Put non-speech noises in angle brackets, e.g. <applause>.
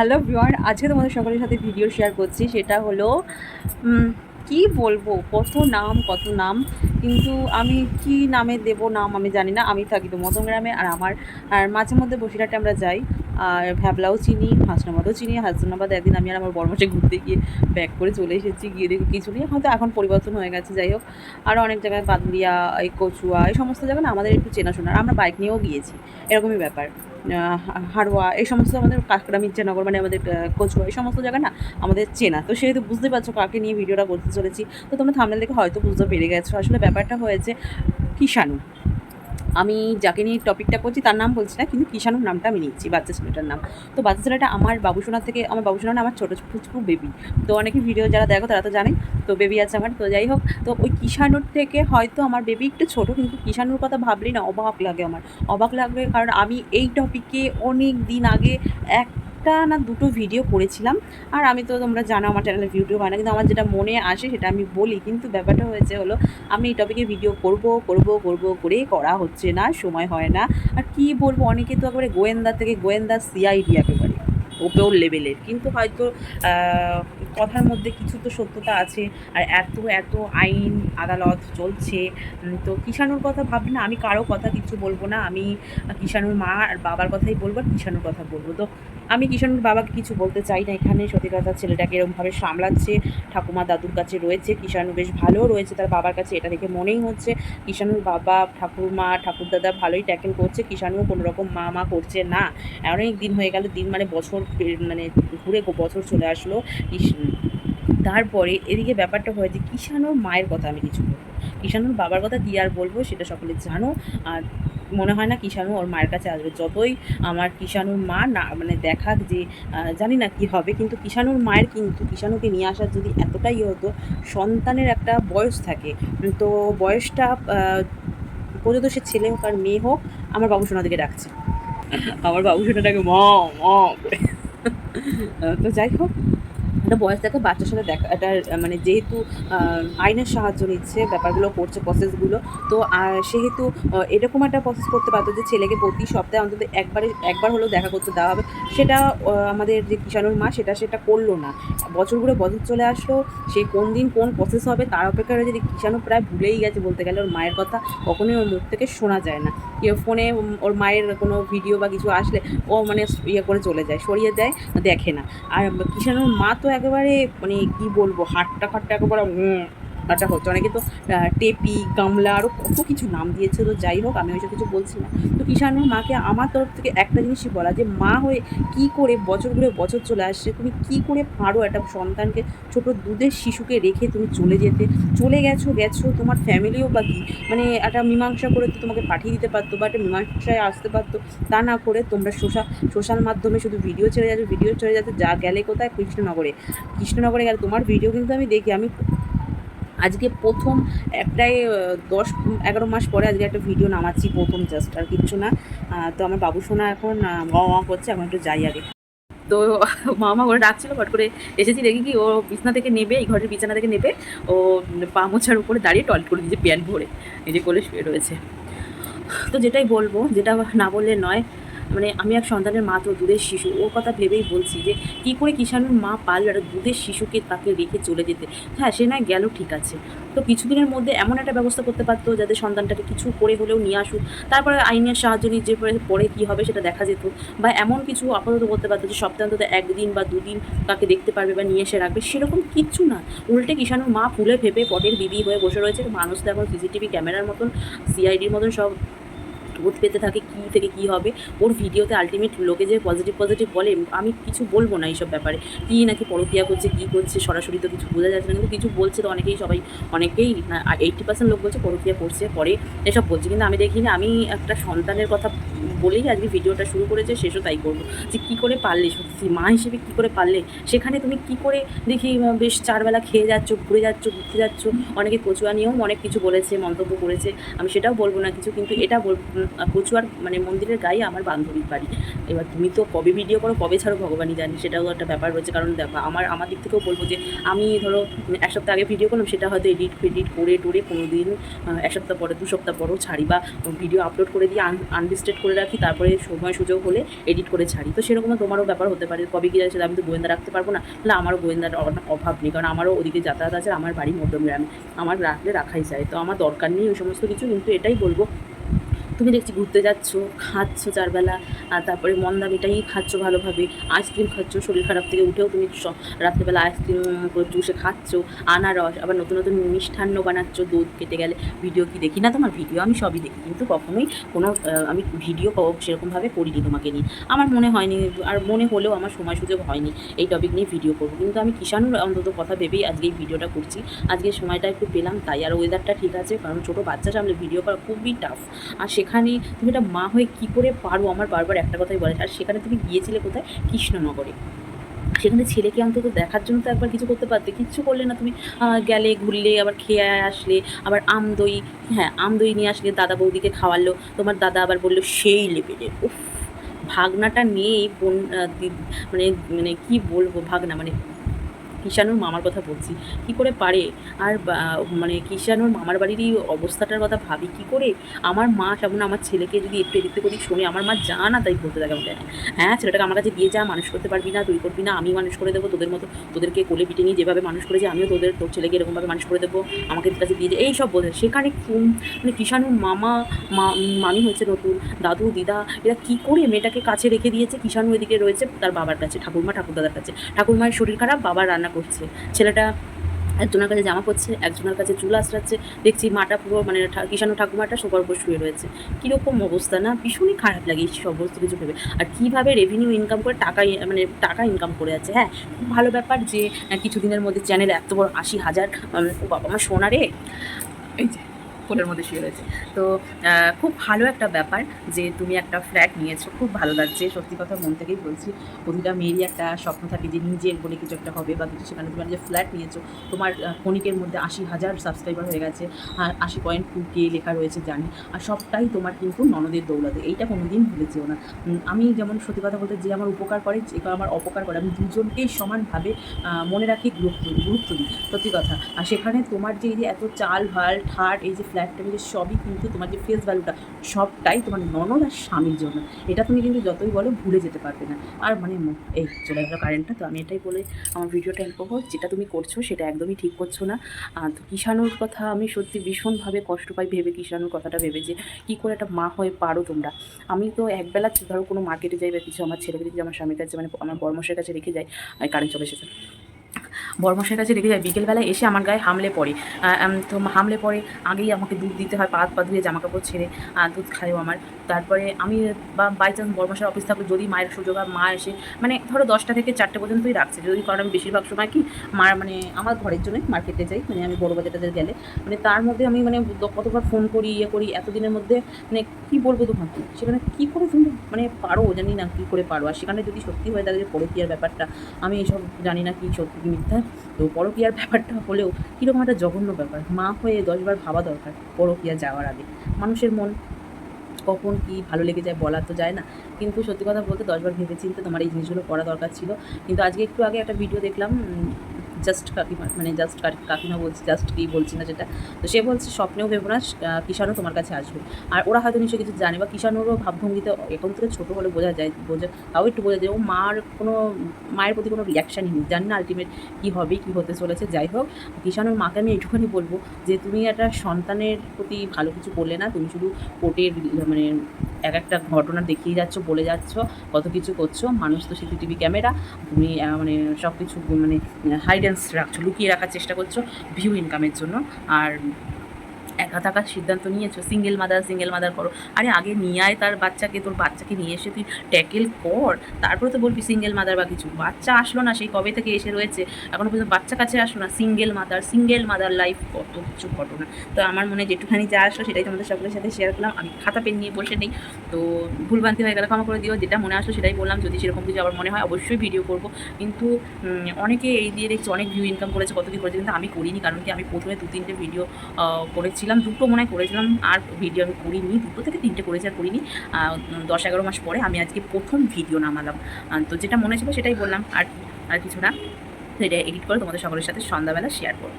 Hello ভিওয়ার আজকে তোমাদের সকলের সাথে ভিডিও শেয়ার করছি। সেটা হলো কি বলব? কত নাম কত নাম? কিন্তু আমি কি নামে দেব নাম আমি জানি না। আমি থাকি তো মতন গ্রামে আর আমার, আর মাঝে মধ্যে বসিরহাটে আমরা যাই। আর ভ্যাবলাও চিনি, হাসনাবাদও চিনি, হাসনাবাদ একদিন আমি আর আমার বর্মশে ঘুরতে গিয়ে ব্যাক করে চলে এসেছি। গিয়ে দেখি কিছু নেই। হয়তো এখন পরিবর্তন হয়ে গেছে, যাই হোক। আরও অনেক জায়গায় বাদুরিয়া এই কচুয়া, এই সমস্ত জায়গায় না আমাদের একটু চেনাশোনা আর আমরা বাইক নিয়েও গিয়েছি। এরকমই ব্যাপার। হাড়োয়া, এই সমস্ত আমাদের কাকড়া, মির্জানগর মানে আমাদের কচুয়া, এই সমস্ত জায়গা না আমাদের চেনা। তো সেহেতু বুঝতে পারছ কাকে নিয়ে ভিডিওটা করতে চলেছি। তো তোমরা থামলে দেখে হয়তো বুঝতে পেরে গেছো। আসলে ব্যাপারটা হয়েছে কিষাণু। আমি যাকে নিয়ে টপিকটা করছি তার নাম বলছি না, কিন্তু কিষাণুর নামটা আমি নিচ্ছি বাচ্চা ছেলেটার নাম। তো বাচ্চা ছেলেটা আমার বাবুসোনার থেকে, আমার বাবুসোনা আমার ছোটো ফুচকু বেবি তো অনেকে ভিডিও যারা দেখো তারা তো জানে তো বেবি আছে আমার। তো যাই হোক, তো ওই কিষাণুর থেকে হয়তো আমার বেবি একটু ছোটো, কিন্তু কিষাণুর কথা ভাবলেই না অবাক লাগে আমার। অবাক লাগবে কারণ আমি এই টপিকে অনেক দিন আগে একটা না দুটো ভিডিও করেছিলাম। আর আমি তো, তোমরা জানো আমার চ্যানেলে ভিডিও হয় না, কিন্তু আমার যেটা মনে আসে সেটা আমি বলি। কিন্তু ব্যাপারটা হয়েছে হলো, আমি এই টপিকে ভিডিও করব করব করব করেই করা হচ্ছে না, সময় হয় না। আর কি বলব, অনেকে তো একেবারে গোয়েন্দা থেকে গোয়েন্দা সিআইডি একেবারে ওপেও লেভেলের কিন্তু হয়তো কথার মধ্যে কিছু তো সত্যতা আছে, আর এত এত আইন আদালত চলছে। তো কিষাণুর কথা ভাবি না, আমি কারও কথা কিছু বলব না। আমি কিষাণুর মা আর বাবার কথাই বলব আর কিষাণুর কথা বলব। তো আমি কিষাণুর বাবাকে কিছু বলতে চাই না এখানে। কথা, ছেলেটাকে এরকমভাবে সামলাচ্ছে, ঠাকুমা দাদুর কাছে রয়েছে কিষাণু বেশ ভালো রয়েছে, তার বাবার কাছে এটা দেখে মনেই হচ্ছে। কিষাণুর বাবা, ঠাকুরমা ঠাকুরদাদা ভালোই ট্যাকেল করছে, কিষাণুও কোনো রকম মা মা করছে না। অনেক দিন হয়ে গেল, দিন মানে বছর মানে ঘুরে বছর চলে আসলো। তারপরে এদিকে ব্যাপারটা হয়েছে কিষাণুর মায়ের কথা আমি কিছু বলব। কিষাণুর বাবার কথা দিয়ে আর বলব সেটা সকলে জানো। আর মনে হয় না কিষাণু ওর মায়ের কাছে আসবে। যতই আমার কিষাণুর মা না মানে দেখাক যে জানি না কি হবে, কিন্তু কিষাণুর মায়ের কিন্তু, কিষাণুকে নিয়ে আসার যদি এতটাই হতো, সন্তানের একটা বয়স থাকে। তো বয়সটা পর্যন্ত সে ছেলে হোক আর মেয়ে হোক, আমার বাবু সোনা দিকে ডাকছে। আমার বাবু সোনাটাকে ম ম তো যাই হোক একটা বয়স দেখে বাচ্চার সাথে দেখা এটা মানে যেহেতু আইনের সাহায্য নিচ্ছে, ব্যাপারগুলো করছে প্রসেসগুলো তো সেহেতু এরকম একটা প্রসেস করতে পারতো যে ছেলেকে প্রতি সপ্তাহে অন্তত একবারে, একবার হলেও দেখা করতে দেওয়া হবে, সেটা আমাদের যে কিষাণুর মা, সেটা সেটা করল না। বছর ঘুরে বছর চলে আসলো সেই কোন দিন কোন প্রসেস হবে, তার অপেক্ষা রয়েছে যে কিষাণু প্রায় ভুলেই গেছে বলতে গেলে, ওর মায়ের কথা কখনোই ওর মুখ থেকে শোনা যায় না। কেউ ফোনে ওর মায়ের কোনো ভিডিও বা কিছু আসলে, ও মানে ইয়ে করে চলে যায়, সরিয়ে দেয়, দেখে না। আর কিষাণুর মা তো একেবারে মানে কি বলব হাটটা ফাটটা একেবারে একটা হচ্ছে। অনেকে তো টেপি, গামলা আরও কত কিছু নাম দিয়েছে, তো যাই হোক, আমি ওইসব কিছু বলছি না। তো কিষাণুর মাকে আমার তরফ থেকে একটা জিনিসই বলা যে, মা হয়ে কি করে বছর ঘুরে বছর চলে আসছে, তুমি কি করে পারো একটা সন্তানকে, ছোট দুধের শিশুকে রেখে তুমি চলে যেতে? চলে গেছো গেছো, তোমার ফ্যামিলিও বা কি? মানে একটা মীমাংসা করে তো তোমাকে পাঠিয়ে দিতে পারতো বা একটা মীমাংসায় আসতে পারতো, তা না করে তোমরা সোশ্যাল সোশ্যাল মাধ্যমে শুধু ভিডিও ছেড়ে যাচ্ছে ভিডিও ছেড়ে যাচ্ছে, যা গেলে কোথায়? কৃষ্ণনগরে। কৃষ্ণনগরে গেলে তোমার ভিডিও কিন্তু আমি দেখি, আমি আজকে প্রথম একটাই দশ, এগারো মাস পরে আজকে একটা ভিডিও নামাচ্ছি প্রথম জাস্ট আর কিচ্ছু না। তো আমার বাবু সোনা এখন মা করছে, এখন একটু যাই আগে। তো <laughs> মামা করে ডাকছিল হট করে এসেছি দেখি কি ও বিছনা থেকে নেবে, এই ঘরের বিছানা থেকে নেবে। ও পা মোছার উপরে দাঁড়িয়ে টয়লেট করে দিয়েছে প্যান্ট ভরে যে কোলে শুয়ে রয়েছে। তো যেটাই বলব, যেটা না বললে নয় মানে আমি এক সন্তানের মা তো দুধের শিশু, ওর কথা ভেবেই বলছি যে কী করে কিষাণুর মা পারল একটা দুধের শিশুকে তাকে রেখে চলে যেতে? হ্যাঁ সে নয় গেল, ঠিক আছে। তো কিছুদিনের মধ্যে এমন একটা ব্যবস্থা করতে পারতো যাতে সন্তানটাকে কিছু করে হলেও নিয়ে আসুক। তারপরে আইনের সাহায্য নিয়ে যে পরে পরে কী হবে সেটা দেখা যেত বা এমন কিছু আপাতত করতে পারতো যে সপ্তাহে অন্তত একদিন বা দুদিন তাকে দেখতে পারবে বা নিয়ে এসে রাখবে। সেরকম কিচ্ছু না। উল্টে কিষাণুর মা ফুলে ভেবে পটের বিবি হয়ে বসে রয়েছে। মানুষ তো এখন সিসিটিভি ক্যামেরার মতন, সিআইডির মতন সব ভূত পেতে থাকে কী থেকে কী হবে। ওর ভিডিওতে আলটিমেট লোকে যে পজিটিভ পজিটিভ বলে, আমি কিছু বলব না এইসব ব্যাপারে। কী নাকি পরকিয়া করছে, কী করছে, সরাসরি তো কিছু বোঝা যাচ্ছে না। কিন্তু কিছু বলছে তো অনেকেই, সবাই অনেকেই এইটটি পার্সেন্ট লোক বলছে পরকিয়া করছে পরে এসব বলছে। কিন্তু আমি দেখি না আমি একটা সন্তানের কথা বলেই আজকে ভিডিওটা শুরু করেছে, শেষও তাই করব। যে কী করে পারলে, সত্যি মা হিসেবে কী করে পারলে? সেখানে তুমি কী করে দেখি বেশ চারবেলা খেয়ে যাচ্ছ, ঘুরে যাচ্ছ, ঘুরতে যাচ্ছ? অনেকে কচুয়া নিয়েও অনেক কিছু বলেছে, মন্তব্য করেছে। আমি সেটাও বলব না কিছু, কিন্তু এটা বল কচুয়ার মানে মন্দিরের গায়ে আমার বান্ধবীর বাড়ি। এবার তুমি তো কবে ভিডিও করো, কবে ছাড়ো ভগবানই জানি, সেটাও একটা ব্যাপার রয়েছে। কারণ দেখো, আমার আমার দিক থেকেও বলব যে, আমি ধরো এক সপ্তাহ আগে ভিডিও করলাম, সেটা হয়তো এডিট ফেডিট করে টোরে কোনো দিন এক সপ্তাহ পরে, দু সপ্তাহ পরেও ছাড়ি বা ভিডিও আপলোড করে দিয়ে আনলিস্টেড করে রাখি, তারপরে সময় সুযোগ হলে এডিট করে ছাড়ি। তো সেরকম তোমারও ব্যাপার হতে পারে। কবে কী যাচ্ছে আমি তো গোয়েন্দা রাখতে পারব না। তাহলে আমারও গোয়েন্দার অভাব নেই। কারণ আমারও ওদিকে যাতায়াত আছে, আমার বাড়ি মধ্যমগ্রামে আমার রাখলে রাখাই যায়। তো আমার দরকার নেই ওই সমস্ত কিছু, কিন্তু এটাই বলব তুমি দেখছি ঘুরতে যাচ্ছ, খাচ্ছ চারবেলা, আর তারপরে মন্দা মিটাই খাচ্ছ ভালোভাবে আইসক্রিম খাচ্ছ, শরীর খারাপ থেকে উঠেও তুমি স- রাত্রেবেলা আইসক্রিম জুসে খাচ্ছ, আনারস, আবার নতুন নতুন মিষ্টান্ন বানাচ্ছ, দুধ কেটে গেলে ভিডিও কি দেখি না তোমার? ভিডিও আমি সবই দেখি, কিন্তু কখনোই কোনো আমি ভিডিও সেরকমভাবে করিনি তোমাকে নিয়ে। আমার মনে হয়নি, আর মনে হলেও আমার সময় সুযোগ হয়নি এই টপিক নিয়ে ভিডিও করব, কিন্তু আমি কিষাণুর অন্তত কথা ভেবেই আজকে এই ভিডিওটা করছি। আজকে সময়টা একটু পেলাম, তাই আর ওয়েদারটা ঠিক আছে, কারণ ছোটো বাচ্চা সামলে ভিডিও করা খুবই টাফ আর সেখানে তুমি একটা মা হয়ে কী করে পারো? আমার বারবার একটা কথাই বলে। আর সেখানে তুমি গিয়েছিলে কোথায়? কৃষ্ণনগরে। সেখানে ছেলেকে অন্তত দেখার জন্য তো একবার কিছু করতে পারতে। কিচ্ছু করলে না তুমি গেলে, ঘুরলে, আবার খেয়ে আসলে, আবার আম দই হ্যাঁ আম দই নিয়ে আসলে দাদা বৌদিকে খাওয়ালো। তোমার দাদা আবার বলল, সেই লেভেলের উফ, ভাগনাটা নিয়েই বোন মানে মানে কি বলব ভাগনা মানে কিষানুর মামার কথা বলছি। কি করে পারে? আর মানে কিষানুর মামার বাড়িরই অবস্থাটার কথা ভাবি কি করে? আমার মা কেমন আমার ছেলেকে যদি একটু এদিক ওদিক শুনে, আমার মা যা না তাই বলতে থাকে আমাকে। হ্যাঁ ছেলেটাকে আমার কাছে দিয়ে যা, মানুষ করতে পারবি না, তুই করবি না আমি মানুষ করে দেবো, তোদের মতো, তোদেরকে কোলে পিটে নিয়ে যেভাবে মানুষ করেছি, আমিও তোদের, তোর ছেলেকে এরকমভাবে মানুষ করে দেবো, আমাকে কাছে দিয়ে এই সব বোঝে সেখানে মানে কিষানুর মামা মামি হয়েছে নতুন, দাদু, দিদা, এরা কি করে মেয়েটাকে কাছে রেখে দিয়েছে? কিষানু এদিকে রয়েছে তার বাবার কাছে, ঠাকুরমা, ঠাকুরদাদার কাছে। ঠাকুরমায়ের শরীর খারাপ, বাবার রান্না করছে। ছেলেটা একজনের কাছে জামা পরছে, একজনের কাছে চুল আশ্রাচ্ছে দেখছি মাটা পুরো মানে কিষাণ ঠাকুমাটা সোপার উপর শুয়ে রয়েছে। কীরকম অবস্থা না? ভীষণই খারাপ লাগে এই সমস্ত কিছু ভেবে। আর কীভাবে রেভিনিউ ইনকাম করে টাকা মানে টাকা ইনকাম করে আছে? হ্যাঁ খুব ভালো ব্যাপার যে, কিছুদিনের মধ্যে চ্যানেল এত বড় আশি হাজার ও বাবা মা সোনা রে। এই যে কোলের মধ্যে শুয়ে রয়েছে। তো খুব ভালো একটা ব্যাপার যে তুমি একটা ফ্ল্যাট নিয়েছো, খুব ভালো লাগছে। সত্যি কথা মন থেকেই বলছি প্রতিটা মেয়েরই একটা স্বপ্ন থাকে যে নিজের বলে কিছু একটা হবে বা কিছু সেখানে তুমি যে ফ্ল্যাট নিয়েছো, তোমার ক্ষণিকের মধ্যে আশি হাজার সাবস্ক্রাইবার হয়ে গেছে, আর আশি পয়েন্ট টু কে লেখা রয়েছে জানি, আর সবটাই তোমার কিন্তু ননদের দৌলতে। এইটা কোনোদিন ভুলেছেও না। আমি যেমন সত্যি কথা বলতে যে আমার উপকার করে, যে আমার অপকার করে, আমি দুজনকেই সমানভাবে মনে রাখি, গুরুত্ব গুরুত্ব দিই, সত্যি কথা। আর সেখানে তোমার যে এই যে এত চাল ভালো ঠাট, এই যে ফ্ল্যাটটা যে সবই কিন্তু তোমার যে ফেস ভ্যালুটা সবটাই তোমার ননদ আর স্বামীর জন্য। এটা তুমি কিন্তু যতই বলো ভুলে যেতে পারবে না। আর মানে এই চলে গেলো কারেন্টটা তো আমি এটাই বলে আমার ভিডিওটা এন্ড করব। যেটা তুমি করছ সেটা একদমই ঠিক করছ না। আর তো কিষাণুর কথা আমি সত্যি ভীষণভাবে কষ্ট পাই ভেবে কিষাণুর কথাটা ভেবে যে, কী করে একটা মা হয়ে পারো তোমরা। আমি তো একবেলা ধরো কোনো মার্কেটে যাই বা কিছু আমার ছেলেকে যদি আমার স্বামীর কাছে মানে আমার বর্মশের কাছে রেখে যাই কারেন্ট চলে এসেছে। বর্মশের কাছে রেখে যায় বিকেলবেলা এসে আমার গায়ে হামলে পড়ে। তো হামলে পড়ে, আগেই আমাকে দুধ দিতে হয়, পা পা ধুয়ে জামা কাপড় ছেড়ে দুধ খায়ও আমার। তারপরে আমি, বা বাই চান্স বর্মশের অফিস থাকলে যদি মায়ের সুযোগ হয়, মা এসে মানে ধরো দশটা থেকে চারটে পর্যন্তই রাখছে। যদি কারণ আমি বেশিরভাগ সময় কি মার মানে আমার ঘরের জন্যই মার্কেটে যাই মানে আমি বড় বাজারটাতে গেলে। মানে তার মধ্যে আমি মানে কতবার ফোন করি ইয়ে করি, এতদিনের মধ্যে মানে কী বলব তোমাকে সেখানে কী করে তুমি মানে পারো, জানি না কী করে পারো। আর সেখানে যদি সত্যি হয়ে থাকে যে পরকীয়ার ব্যাপারটা, আমি এসব জানি না কি সত্যি কি মিথ্যা। তো পরকীয়ার ব্যাপারটা হলেও কীরকম একটা জঘন্য ব্যাপার। মা হয়ে দশবার ভাবা দরকার পরকীয়া যাওয়ার আগে। মানুষের মন কখন কি ভালো লেগে যায় বলা তো যায় না। কিন্তু সত্যি কথা বলতে দশবার ভেবে চিন্তে তোমার এই জিনিসগুলো করা দরকার ছিল। কিন্তু আজকে একটু আগে একটা ভিডিও দেখলাম জাস্ট কাকিমা মানে জাস্ট কাকিমা বলছি জাস্ট কি বলছি না যেটা, তো সে বলছে, স্বপ্নেও ভেবো না কিষাণও তোমার কাছে আসবে। আর ওরা হয়তো নিশ্চয়ই কিছু জানে, বা কিষাণুরও ভাবভঙ্গিতে এখন থেকে ছোটো হলে বোঝা যায়, বোঝা তাও একটু বোঝা যায়, ও মার কোনো মায়ের প্রতি কোনো রিয়াকশানই নেই, জানি না আলটিমেট কী হবে, কী হতে চলেছে। যাই হোক, কিষাণুর মাকে আমি এইটুখানি বলব যে, তুমি একটা সন্তানের প্রতি ভালো কিছু করলে না, তুমি শুধু কোর্টের মানে এক একটা ঘটনা দেখিয়ে যাচ্ছ, বলে যাচ্ছ, কত কিছু করছ, মানুষ তো সিসিটিভি ক্যামেরা, তুমি মানে সব কিছু মানে হাইডেন্স রাখছো, লুকিয়ে রাখার চেষ্টা করছ ভিউ ইনকামের জন্য। আর একা থাকার সিদ্ধান্ত নিয়েছো? সিঙ্গেল মাদার সিঙ্গেল মাদার করো। আরে আগে নিয়ে আয় তার বাচ্চাকে, তোর বাচ্চাকে নিয়ে এসে তুই ট্যাকেল কর। তারপরে তো বলবি সিঙ্গেল মাদার বা কিছু। বাচ্চা আসলো না, সেই কবে থেকে এসে রয়েছে? এখনও পর্যন্ত বাচ্চা কাছে আসলো না। Single mother single mother life কত কিছু ঘটনা। তো আমার মনে যেটুখানি যা আসলো সেটাই তোমাদের সকলের সাথে শেয়ার করলাম। আমি খাতা পেন নিয়ে বসে নেই। তো ভুলভ্রান্তি হয়ে গেলে ক্ষমা করে দিও। যেটা মনে আসলো সেটাই বললাম। যদি সেরকম কিছু আবার মনে হয়, অবশ্যই ভিডিও করব। কিন্তু অনেকে এই দিয়ে দেখছি অনেক ভিউ ইনকাম করেছে, কত কী করেছে। কিন্তু আমি করিনি। কারণ কি আমি প্রথমে দু তিনটে ভিডিও করেছিলাম করেছিলাম, দুটো মনে হয় করেছিলাম, আর ভিডিও আমি করিনি, দুটো থেকে তিনটে করেছি আর করিনি। দশ এগারো মাস পরে আমি আজকে প্রথম ভিডিও নামালাম। তো যেটা মনে ছিল সেটাই বললাম, আর আর কিছু না। সেটা এডিট করে তোমাদের সকলের সাথে সন্ধ্যাবেলা শেয়ার করব।